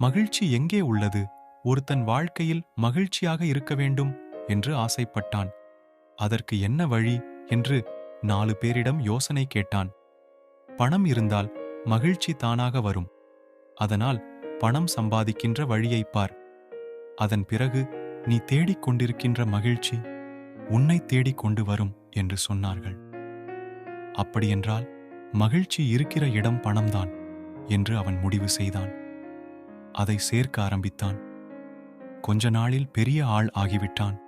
மகிழ்ச்சி எங்கே உள்ளது? ஒருத்தன் வாழ்க்கையில் மகிழ்ச்சியாக இருக்க வேண்டும் என்று ஆசைப்பட்டான். அதற்கு என்ன வழி? என்று நாலு பேரிடம் யோசனை கேட்டான். பணம் இருந்தால் மகிழ்ச்சி தானாக வரும். அதனால் பணம் சம்பாதிக்கின்ற வழியைப் பார். அதன் பிறகு நீ தேடிக் கொண்டிருக்கின்ற மகிழ்ச்சி உன்னை தேடிக் கொண்டு வரும் என்று சொன்னார்கள். அப்படியென்றால் மகிழ்ச்சி இருக்கிற இடம் பணம்தான் என்று அவன் முடிவு செய்தான். அதை சேர்க்க ஆரம்பித்தான். கொஞ்ச நாளில் பெரிய ஆள் ஆகிவிட்டான்.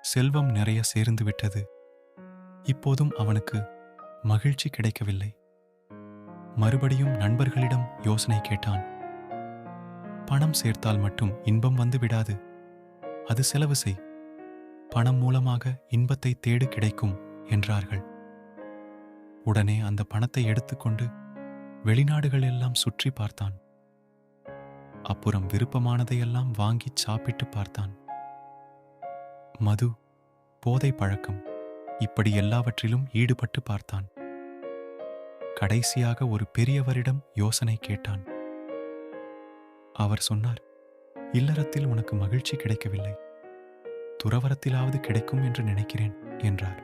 செல்வம் நிறைய சேர்ந்து விட்டது. இப்போதும் அவனுக்கு மகிழ்ச்சி கிடைக்கவில்லை. மறுபடியும் நண்பர்களிடம் யோசனை கேட்டான். பணம் சேர்த்தால் மட்டும் இன்பம் வந்து விடாது. அது செலவு செய். பணம் மூலமாக இன்பத்தை தேடு கிடைக்கும் என்றார்கள். உடனே அந்த பணத்தை எடுத்துக்கொண்டு வெளிநாடுகள் எல்லாம் சுற்றி பார்த்தான். அப்புறம் விருப்பமானதையெல்லாம் வாங்கிச் சாப்பிட்டு பார்த்தான். மது போதை பழக்கம் இப்படி எல்லாவற்றிலும் ஈடுபட்டு பார்த்தான். கடைசியாக ஒரு பெரியவரிடம் யோசனை கேட்டான். அவர் சொன்னார் இல்லறத்தில் உனக்கு மகிழ்ச்சி கிடைக்கவில்லை. துறவரத்திலாவது கிடைக்கும் என்று நினைக்கிறேன் என்றார்.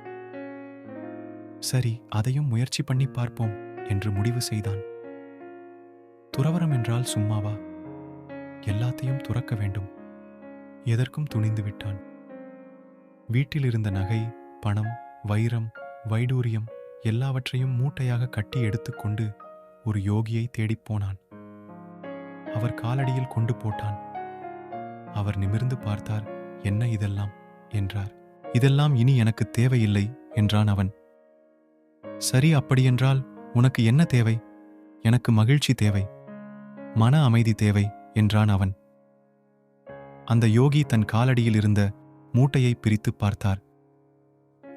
சரி அதையும் முயற்சி பண்ணி பார்ப்போம் என்று முடிவு செய்தான். துறவரம் என்றால் சும்மாவா? எல்லாத்தையும் துறக்க வேண்டும். எதற்கும் துணிந்து விட்டான் வீட்டில் இருந்த நகை பணம் வைரம் வைடூரியம் எல்லாவற்றையும் மூட்டையாக கட்டி எடுத்துக்கொண்டு ஒரு யோகியை தேடிப்போனான் அவர் காலடியில் கொண்டு போட்டான். அவர் நிமிர்ந்து பார்த்தார் என்ன இதெல்லாம்? என்றார். இதெல்லாம் இனி எனக்கு தேவையில்லை என்றான் அவன். சரி அப்படியென்றால் உனக்கு என்ன தேவை? எனக்கு மகிழ்ச்சி தேவை. மன அமைதி தேவை. என்றான் அவன். அந்த யோகி தன் காலடியில் இருந்த மூட்டையை பிரித்து பார்த்தார்.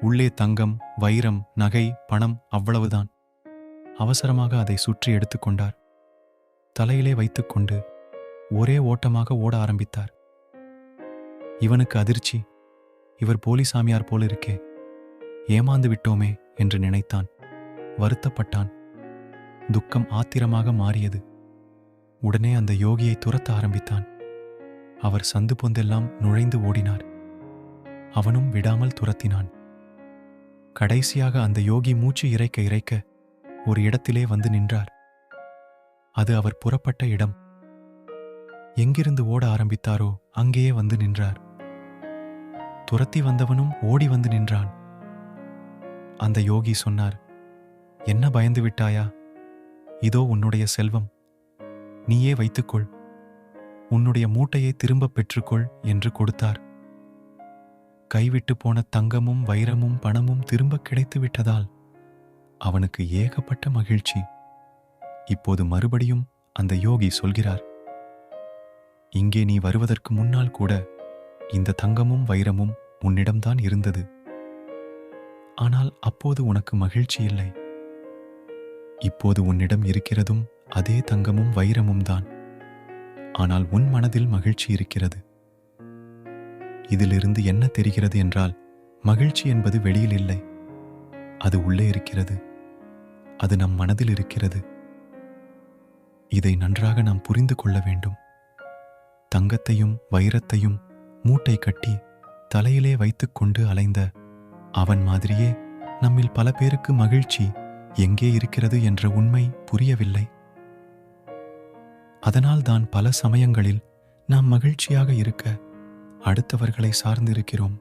உள்ளே தங்கம் வைரம் நகை பணம் அவ்வளவுதான். அவசரமாக அதை சுற்றி எடுத்துக்கொண்டார் தலையிலே வைத்துக்கொண்டு ஒரே ஓட்டமாக ஓட ஆரம்பித்தார். இவனுக்கு அதிர்ச்சி. இவர் போலிசாமியார் போல இருக்கே. ஏமாந்து விட்டோமே என்று நினைத்தான். வருத்தப்பட்டான். துக்கம் ஆத்திரமாக மாறியது. உடனே அந்த யோகியை துரத்த ஆரம்பித்தான். அவர் சந்து பொந்தெல்லாம் நுழைந்து ஓடினார். அவனும் விடாமல் துரத்தினான். கடைசியாக அந்த யோகி மூச்சு இறைக்க இறைக்க ஒரு இடத்திலே வந்து நின்றார். அது அவர் புறப்பட்ட இடம். எங்கிருந்து ஓட ஆரம்பித்தாரோ அங்கேயே வந்து நின்றார். துரத்தி வந்தவனும் ஓடி வந்து நின்றான். அந்த யோகி சொன்னார் என்ன பயந்து விட்டாயா? இதோ உன்னுடைய செல்வம். நீயே வைத்துக்கொள். உன்னுடைய மூட்டையை திரும்பப் பெற்றுக்கொள் என்று கொடுத்தார். கைவிட்டு போன தங்கமும் வைரமும் பணமும் திரும்ப கிடைத்து விட்டதால் அவனுக்கு ஏகப்பட்ட மகிழ்ச்சி. இப்போது மறுபடியும் அந்த யோகி சொல்கிறார் இங்கே நீ வருவதற்கு முன்னால் கூட இந்த தங்கமும் வைரமும் உன்னிடம்தான் இருந்தது. ஆனால் அப்போது உனக்கு மகிழ்ச்சி இல்லை. இப்போது உன்னிடம் இருக்கிறதும் அதே தங்கமும் வைரமும் தான். ஆனால் உன் மனதில் மகிழ்ச்சி இருக்கிறது. இதிலிருந்து என்ன தெரிகிறது என்றால் மகிழ்ச்சி என்பது வெளியில் இல்லை. அது உள்ளே இருக்கிறது. அது நம் மனதில் இருக்கிறது. இதை நன்றாக நாம் புரிந்து கொள்ள வேண்டும். தங்கத்தையும் வைரத்தையும் மூட்டை கட்டி தலையிலே வைத்துக்கொண்டு அலைந்த அவன் மாதிரியே நம்மில் பல பேருக்கு மகிழ்ச்சி எங்கே இருக்கிறது என்ற உண்மை புரியவில்லை. அதனால்தான் பல சமயங்களில் நாம் மகிழ்ச்சியாக இருக்க அடுத்தவர்களை சார்ந்திருக்கிறோம்.